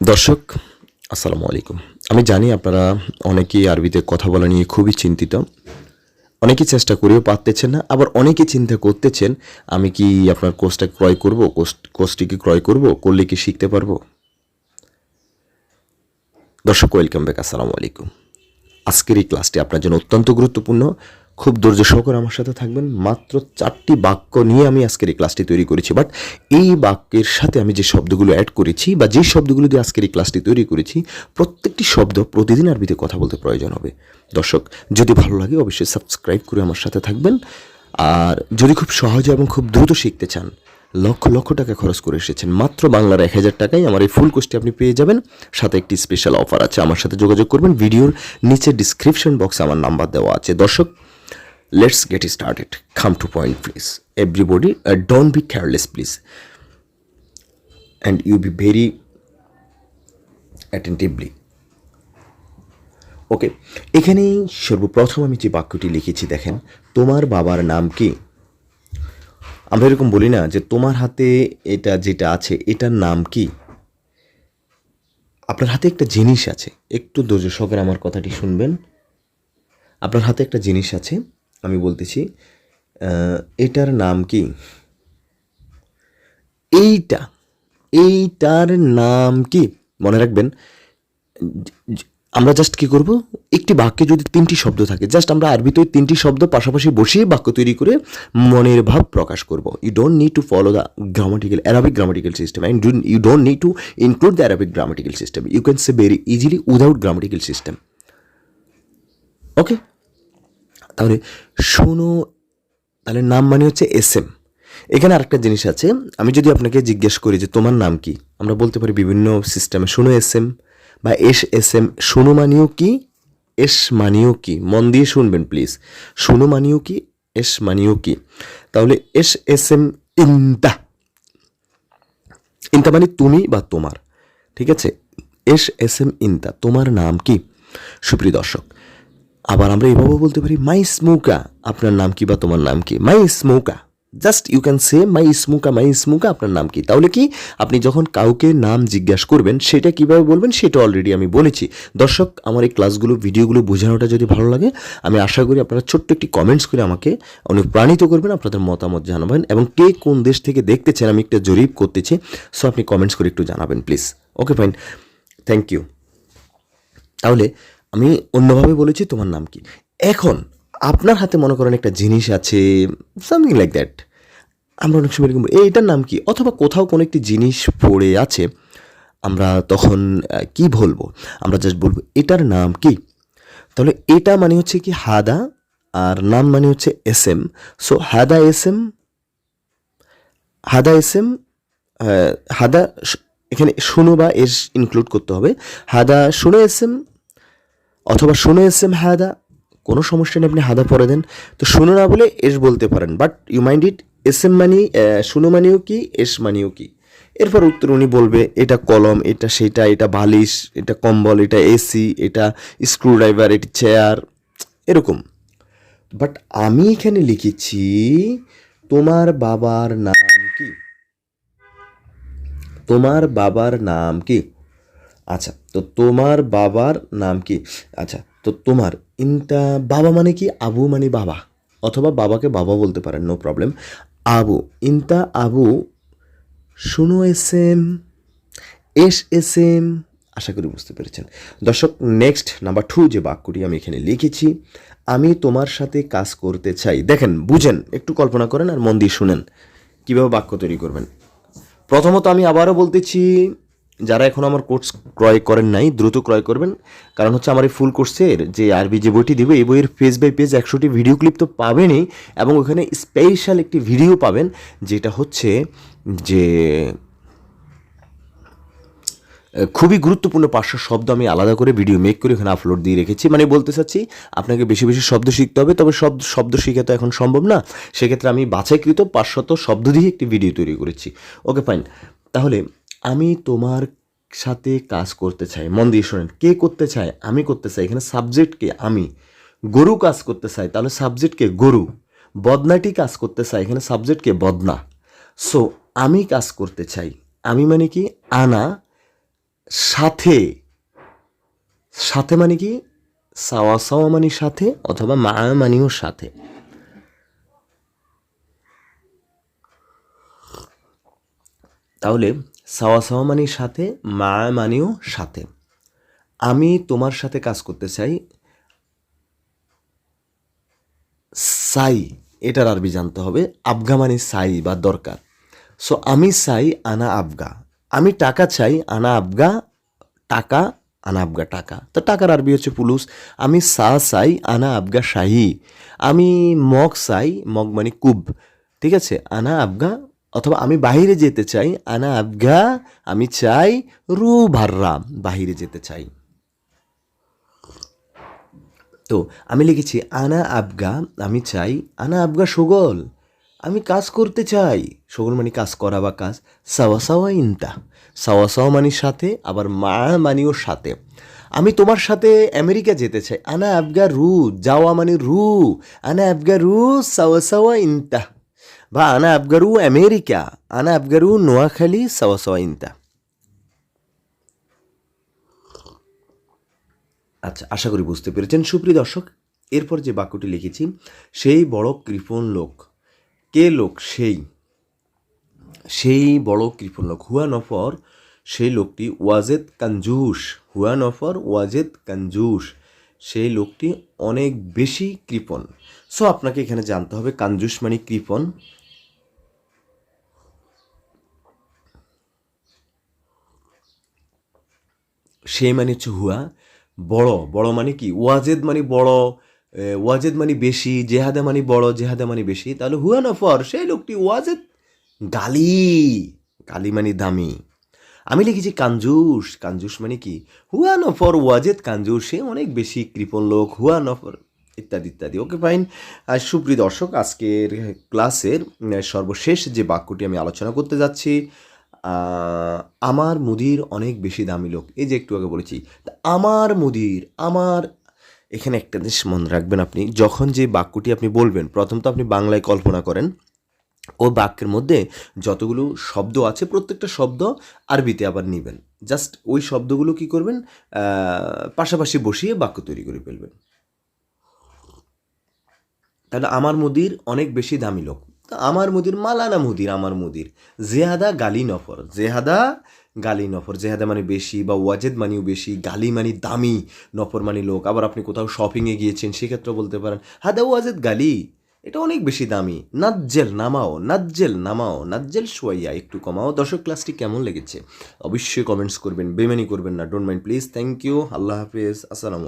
দর্শক, আসসালামু আলাইকুম। আমি জানি আপনারা অনেকেই আরবিতে কথা বলা নিয়ে খুবই চিন্তিত। অনেকেই চেষ্টা করেও পারতেছেন না, আবার অনেকেই চিন্তা করতেছেন, আমি কি আপনার কোর্সটা ক্রয় করব, কোর্স কোর্সটি কি ক্রয় করব, করলে কি শিখতে পারব? দর্শক, ওয়েলকাম ব্যাক, আসসালামু আলাইকুম। আজকের এই ক্লাসটি আপনার জন্য অত্যন্ত গুরুত্বপূর্ণ। খুব ধৈর্য সহকারে আমার সাথে থাকবেন। মাত্র চারটি বাক্য নিয়ে আমি আজকের এই ক্লাসটি তৈরি করেছি বাট এই বাক্যের সাথে আমি যে শব্দগুলো অ্যাড করেছি বা যে শব্দগুলো দিয়ে আজকের এই ক্লাসটি তৈরি করেছি, প্রত্যেকটি শব্দ প্রতিদিন আরবিতে কথা বলতে প্রয়োজন হবে। দর্শক, যদি ভালো লাগে অবশ্যই সাবস্ক্রাইব করে আমার সাথে থাকবেন। আর যদি খুব সহজে এবং খুব দ্রুত শিখতে চান লক্ষ লক্ষ টাকা খরচ করে এসেছেন। মাত্র বাংলার এক হাজার টাকায় আমার এই ফুল কোর্সটি আপনি পেয়ে যাবেন। সাথে একটি স্পেশাল অফার আছে, আমার সাথে যোগাযোগ করবেন। ভিডিওর নিচে ডিসক্রিপশন বক্সে আমার নাম্বার দেওয়া আছে। দর্শক let's get E started come to point please everybody don't be careless please and you be very attentively okay এখানেই সর্বপ্রথম আমি যে বাক্যটি লিখেছি, দেখেন, তোমার বাবার নাম কি? আমরা এরকম বলি না যে তোমার হাতে এটা যেটা আছে, এটার নাম কি? আপনার হাতে একটা জিনিস আছে। একটু সহকারে আমার কথাটি শুনবেন। আপনার হাতে একটা জিনিস আছে, আমি বলতেছি এটার নাম কি? এইটা। এইটার নাম কি? মনে রাখবেন আমরা জাস্ট কি করব? একটি বাক্যে যদি তিনটি শব্দ থাকে জাস্ট আমরা আরবিতে তিনটি শব্দ পাশাপাশি বসিয়ে বাক্য তৈরি করে মনের ভাব প্রকাশ করব। You don't need to follow the grammatical Arabic grammatical system and you don't need to include the Arabic grammatical system you can say very easily without grammatical system okay তাহলে শোনো, তাহলে নাম মানে হচ্ছে এস এম। এখানে আরেকটা জিনিস আছে, আমি যদি আপনাকে জিজ্ঞেস করি যে তোমার নাম কি? আমরা বলতে পারি বিভিন্ন সিস্টেমে শোনো এস এম। বা এস এস এম শোনো মানিও কি, এস মানিও কি? মন দিয়ে শুনবেন প্লিজ শোনো মানিও কি, এস মানিও কি? তাহলে এস এস এম ইন্তা। ইন্তা মানে তুমি বা তোমার। ঠিক আছে? এস এস এম ইন্তা, তোমার নাম কি? সুপ্রিয় দর্শক, আবার আমরা এভাবেও বলতে পারি, মাই স্মুকা, আপনার নাম কি বা তোমার নাম কি? মাই স্মুকা। জাস্ট ইউ ক্যান সে মাই স্মুকা মাই স্মুকা আপনার নাম কি? তাহলে কি? আপনি যখন কাউকে নাম জিজ্ঞাসা করবেন, সেটা কীভাবে বলবেন? সেটা অলরেডি আমি বলেছি। দর্শক, আমার এই ক্লাসগুলো, ভিডিওগুলো বোঝানোটা যদি ভালো লাগে, আমি আশা করি আপনারা ছোট্ট একটি কমেন্টস করে আমাকে অনুপ্রাণিত করবেন, আপনাদের মতামত জানাবেন এবং কে কোন দেশ থেকে দেখতে চান, আমি একটা জরিপ করতেছি। সো আপনি কমেন্টস করে একটু জানাবেন please okay fine thank you তাহলে, আমি অন্যভাবে বলেছি, তোমার নাম কি? এখন আপনার হাতে মনে করেন একটা জিনিস আছে সামথিং লাইক দ্যাট আমরা অনেক সময় এরকম বলি, "এই, এটার নাম কি? অথবা কোথাও কোনো একটি জিনিস পড়ে আছে আমরা তখন কি বলব? আমরা জাস্ট বলব এটার নাম কি? তাহলে এটা মানে হচ্ছে কি হাদা আর নাম মানে হচ্ছে এস এম সো হাদা এস এম হাদা এস এম হাদা এখানে শুনো বা এস ইনক্লুড করতে হবে। হাদা শুনো এস এম অথবা শুনো এস এম হাদা কোনো সমস্যা নেই, আপনি হাদা পরে দেন। তো শুনো না বলে এস বলতে পারেন বাট ইউ মাইন্ড ইট এস এম মানি শুনো মানিও কি এস মানিও কি? এরপর উত্তর উনি বলবে, এটা কলম, এটা সেটা, এটা বালিশ, এটা কম্বল, এটা এসি এটা স্ক্রুড্রাইভার এটা চেয়ার এরকম। বাট আমি এখানে লিখেছি, তোমার বাবার নাম কি? তোমার বাবার নাম কি? আচ্ছা তো তোমার বাবার নাম কি? আচ্ছা তো তোমার ইনটা বাবা মানে কি? আবু মানে বাবা। অথবা বাবাকে বাবা বলতে পারেন নো প্রবলেম আবু, ইনটা আবু, শুনো S M, S S M, আশা করি বুঝতে পেরেছেন। দর্শক নেক্সট নাম্বার টু যে বাক্যটি আমি এখানে লিখেছি, আমি তোমার সাথে কাজ করতে চাই। দেখেন, বুঝেন, একটু কল্পনা করেন আর মন দিয়ে শুনেন। কীভাবে বাক্য তৈরি করবেন? প্রথমত আমি আবারও বলতেছি যারা এখন আমার কোর্স ক্রয় করেন নাই, দ্রুত ক্রয় করবেন। কারণ হচ্ছে আমার এই ফুল কোর্সের যে আরবি যে বইটি দেবে, এই বইয়ের পেজ বাই পেজ একশোটি ভিডিও ক্লিপ তো পাবেনই, এবং ওখানে স্পেশাল একটি ভিডিও পাবেন, যেটা হচ্ছে যে খুবই গুরুত্বপূর্ণ পাঁচশো শব্দ আমি আলাদা করে ভিডিও মেক করে ওখানে আপলোড দিয়ে রেখেছি। মানে বলতে চাচ্ছি, আপনাকে বেশি বেশি শব্দ শিখতে হবে, তবে শব্দ শব্দ শিখে তো এখন সম্ভব না। সেক্ষেত্রে আমি বাছাইকৃত পাঁচশত শব্দ দিয়ে একটি ভিডিও তৈরি করেছি। ওকে ফাইন তাহলে আমি তোমার সাথে কাজ করতে চাই, মন দিয়ে শোনেন, কে করতে চায়, আমি করতে চাই, এখানে সাবজেক্টকে আমি। গরু কাজ করতে চাই তাহলে সাবজেক্টকে গরু। বদনাটি কাজ করতে চাই এখানে সাবজেক্টকে বদনা। সো আমি কাজ করতে চাই, আমি মানে কি? আনা, সাথে। সাথে মানে কি? সাওয়া সাওয়া মানে সাথে, অথবা মা মানিও সাথে। তাহলে সাওয়া সাওয়া মানে সাথে মা মানেও সাথে। আমি তোমার সাথে কাজ করতে চাই। সাই, এটার আরবি জানতে হবে। আবগা মানে সাই বা দরকার। সো আমি চাই আনা আবগা। আমি টাকা চাই, আনা আবগা, টাকা, আনা আবগা, টাকা। তো টাকার আরবি হচ্ছে পুলুস। আমি সা চাই আনা আবগা, শাহি। আমি মগ চাই মগ মানে কুব। ঠিক আছে? আনা আবগা অথবা আমি বাহিরে যেতে চাই, আনা আবগা, আমি চাই রু ভাররা বাহিরে যেতে চাই। তো আমি লিখেছি, আনা আবগা, আমি চাই, আনা আবগা সুগল, আমি কাজ করতে চাই। সুগল মানে কাজ করা বা কাজ। সাওয়া সাওয়া ইনতা। সাওয়া সাওয়া মানির সাথে, আবার মা মানিও সাথে। আমি তোমার সাথে আমেরিকা যেতে চাই। আনা আবগা রু, যাওয়া মানে রু। আনা আবগা রু, সাওয়া সাওয়া ইনতা। বা আনা আবগা রু আমেরিকা আনা আবগা রু নোয়াখালী সাওয়া সাওয়া ইনতা আচ্ছা আশা করি বুঝতে পেরেছেন। সুপ্রিয় দর্শক, এরপর যে বাক্যটি লিখেছি, সেই বড় কৃপণ লোক। কে লোক? সেই। সেই বড় কৃপণ লোক। হুয়া নফর, সেই লোকটি ওয়াজেদ কাঞ্জুস হুয়া নফর, ওয়াজেদ কাঞ্জুস সেই লোকটি অনেক বেশি কৃপণ। সো আপনাকে এখানে জানতে হবে কাঞ্জুস মানে কৃপণ। সেই মানে হচ্ছে হুয়া বড় বড় মানে কি? ওয়াজেদ মানে বড় ওয়াজেদ মানে বেশি, জেহাদা মানে বড়, জেহাদা মানে বেশি। তাহলে হুয়া নফর সেই লোকটি ওয়াজেদ। গালি গালি মানে দামি। আমি লিখেছি কাঞ্জুস কাঞ্জুস মানে কি? হুয়া নফর ওয়াজেদ কাঞ্জুস, সে অনেক বেশি কৃপণ লোক, হুয়া নফর ইত্যাদি ইত্যাদি। ওকে, ফাইন। আর সুপ্রিয় দর্শক, আজকের ক্লাসের সর্বশেষ যে বাক্যটি আমি আলোচনা করতে যাচ্ছি আমার মুদির অনেক বেশি দামি লোক। এই যে একটু আগে বলেছি, তা আমার মুদির, আমার, এখানে একটা জিনিস মনে রাখবেন আপনি, যখন যে বাক্যটি আপনি বলবেন, প্রথম তো আপনি বাংলায় কল্পনা করেন, ও বাক্যের মধ্যে যতগুলো শব্দ আছে, প্রত্যেকটা শব্দ আরবিতে আবার নেবেন। জাস্ট ওই শব্দগুলো কি করবেন? পাশাপাশি বসিয়ে বাক্য তৈরি করে ফেলবেন। তাহলে আমার মুদির অনেক বেশি দামি লোক। তা আমার মুদির, মালানা মুদির, আমার মুদির। জেহাদা গালি নফর জেহাদা গালি নফর। জেহাদা মানে বেশি বা ওয়াজেদ মানেও বেশি, গালি মানে দামি, নফর মানে লোক। আবার আপনি কোথাও শপিংয়ে গিয়েছেন সেক্ষেত্রে বলতে পারেন, হাদা ওয়াজেদ গালি, এটা অনেক বেশি দামি। নাজ্জেল নামাও নাজ্জেল নামাও, নাজ্জেল সোয়াইয়া একটু কমাও। দর্শক ক্লাসটি কেমন লেগেছে? অবশ্যই কমেন্টস করবেন বেমানি করবেন না। Don't mind please thank you আল্লাহ হাফিজ, আসসালামু